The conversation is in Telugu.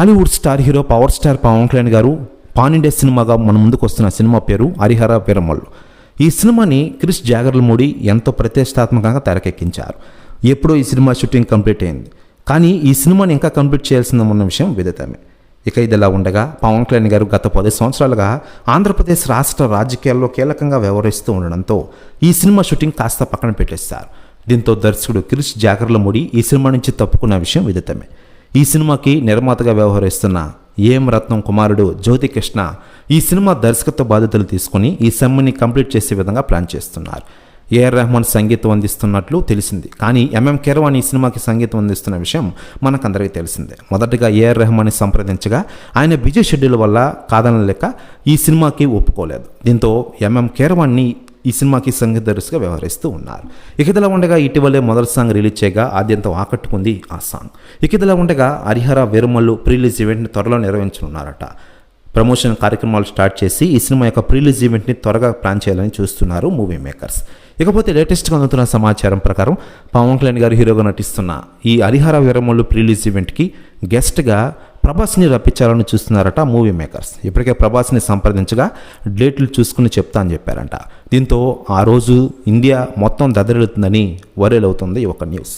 Tollywood star hero power star Pawan Kalyan garu pan India సినిమాగా మన ముందుకు వస్తున్న సినిమా పేరు హరిహర వీరమల్లు. ఈ సినిమాని క్రిష్ జాగర్లమూడి ఎంతో ప్రతిష్టాత్మకంగా తెరకెక్కించారు. ఎప్పుడో ఈ సినిమా షూటింగ్ కంప్లీట్ అయింది. కానీ ఈ సినిమాని ఇంకా కంప్లీట్ చేయాల్సిన ఉన్న విషయం విదితమే. ఇక ఇదిలా ఉండగా పవన్ కళ్యాణ్ గారు గత పది సంవత్సరాలుగా ఆంధ్రప్రదేశ్ రాష్ట్ర రాజకీయాల్లో కీలకంగా వ్యవహరిస్తూ ఉండడంతో ఈ సినిమా షూటింగ్ కాస్త పక్కన పెట్టేస్తారు. దీంతో దర్శకుడు క్రిష్ జాగర్లమూడి ఈ సినిమా నుంచి తప్పుకున్న విషయం విదితమే. ఈ సినిమాకి నిర్మాతగా వ్యవహరిస్తున్న ఏం రత్నం కుమారుడు జ్యోతికృష్ణ ఈ సినిమా దర్శకత్వ బాధ్యతలు తీసుకుని ఈ సెమ్మని కంప్లీట్ చేసే విధంగా ప్లాన్ చేస్తున్నారు. ఏఆర్ రెహమాన్ సంగీతం అందిస్తున్నట్లు తెలిసింది. కానీ ఎంఎం కెరవాన్ ఈ సినిమాకి సంగీతం అందిస్తున్న విషయం మనకందరికీ తెలిసిందే. మొదటగా ఏఆర్ రెహమాన్ని సంప్రదించగా ఆయన బిజీ షెడ్యూల్ వల్ల కాదనలేక ఈ సినిమాకి ఒప్పుకోలేదు. దీంతో ఎంఎం కేరవాన్ని ఈ సినిమాకి సంగీత దర్శకుగా వ్యవహరిస్తూ ఉన్నారు. ఇకదలా ఉండగా ఇటీవలే మొదటి సాంగ్ రిలీజ్ చేయగా ఆద్యంతం ఆకట్టుకుంది ఆ సాంగ్. ఇకదలా ఉండగా హరిహర వెరుమల్లు ప్రీలీజ్ ఈవెంట్ని త్వరలో నిర్వహించనున్నారట. ప్రమోషన్ కార్యక్రమాలు స్టార్ట్ చేసి ఈ సినిమా యొక్క ప్రీలీజ్ ఈవెంట్ని త్వరగా ప్లాన్ చేయాలని చూస్తున్నారు మూవీ మేకర్స్. ఇకపోతే లేటెస్ట్గా అందుతున్న సమాచారం ప్రకారం పవన్ కళ్యాణ్ గారు హీరోగా నటిస్తున్న ఈ హరిహర వీరమల్లు ప్రీలీజ్ ఈవెంట్కి గెస్ట్గా ప్రభాస్ని రప్పించాలని చూస్తున్నారట మూవీ మేకర్స్ ఇప్పటికే ప్రభాస్ని సంప్రదించగా డేట్లు చూసుకుని చెప్తా అని చెప్పారంట. దీంతో ఆ రోజు ఇండియా మొత్తం దదరెడుతుందని వరేలవుతుంది ఒక న్యూస్